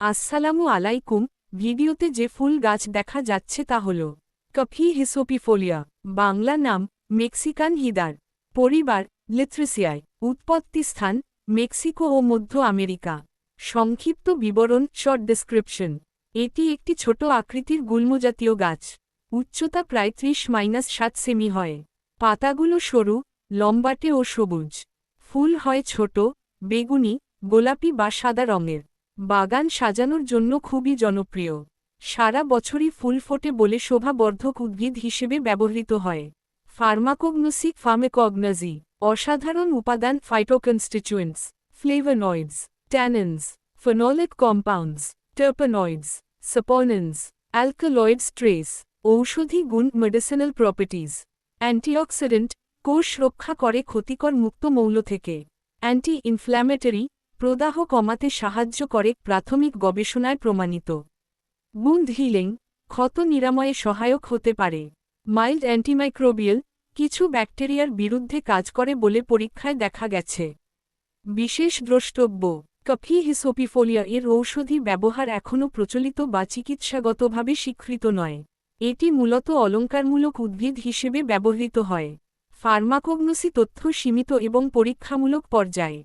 আসসালামু আলাইকুম, ভিডিওতে যে ফুল গাছ দেখা যাচ্ছে তা হল কফি হিসোপিফোলিয়া, বাংলা নাম মেক্সিকান হিদার, পরিবার লিথ্রেসিয়ায়, উৎপত্তি স্থান মেক্সিকো ও মধ্য আমেরিকা। সংক্ষিপ্ত বিবরণ শর্ট ডেসক্রিপশন এটি একটি ছোট আকৃতির গুল্মজাতীয় গাছ। উচ্চতা প্রায় ত্রিশ মাইনাস সাত সেমি হয়। পাতাগুলো সরু, লম্বাটে ও সবুজ। ফুল হয় ছোট, বেগুনি, গোলাপি বা সাদা রঙের। বাগান সাজানোর জন্য খুবই জনপ্রিয়। সারা বছরই ফুল ফোটে বলে শোভাবর্ধক উদ্ভিদ হিসেবে ব্যবহৃত হয়। ফার্মাকোগনোসিক ফার্মেকগনাজি অসাধারণ উপাদান phytoconstituents flavonoids tannins phenolic compounds terpenoids saponins alkaloids trace ঔষধি গুণ মেডিসিনাল প্রপার্টিজ অ্যান্টিঅক্সিডেন্ট কোষ রক্ষা করে ক্ষতিকর মুক্ত মৌল থেকে অ্যান্টি ইনফ্ল্যামেটরি প্রদাহ কমাতে সাহায্য করে প্রাথমিক গবেষণায় প্রমাণিত। বুন্দ হিলিং ক্ষত নিরাময়ে সহায়ক হতে পারে। মাইল্ড অ্যান্টিমাইক্রোবিয়াল কিছু ব্যাকটেরিয়ার বিরুদ্ধে কাজ করে বলে পরীক্ষায় দেখা গেছে। বিশেষ দ্রষ্টব্য কফি হিসোপিফোলিয়া এর ঔষধি ব্যবহার এখনও প্রচলিত বা চিকিৎসাগতভাবে স্বীকৃত নয়। এটি মূলত অলঙ্কারমূলক উদ্ভিদ হিসেবে ব্যবহৃত হয়। ফার্মাকোগনোসি তথ্য সীমিত এবং পরীক্ষামূলক পর্যায়ে।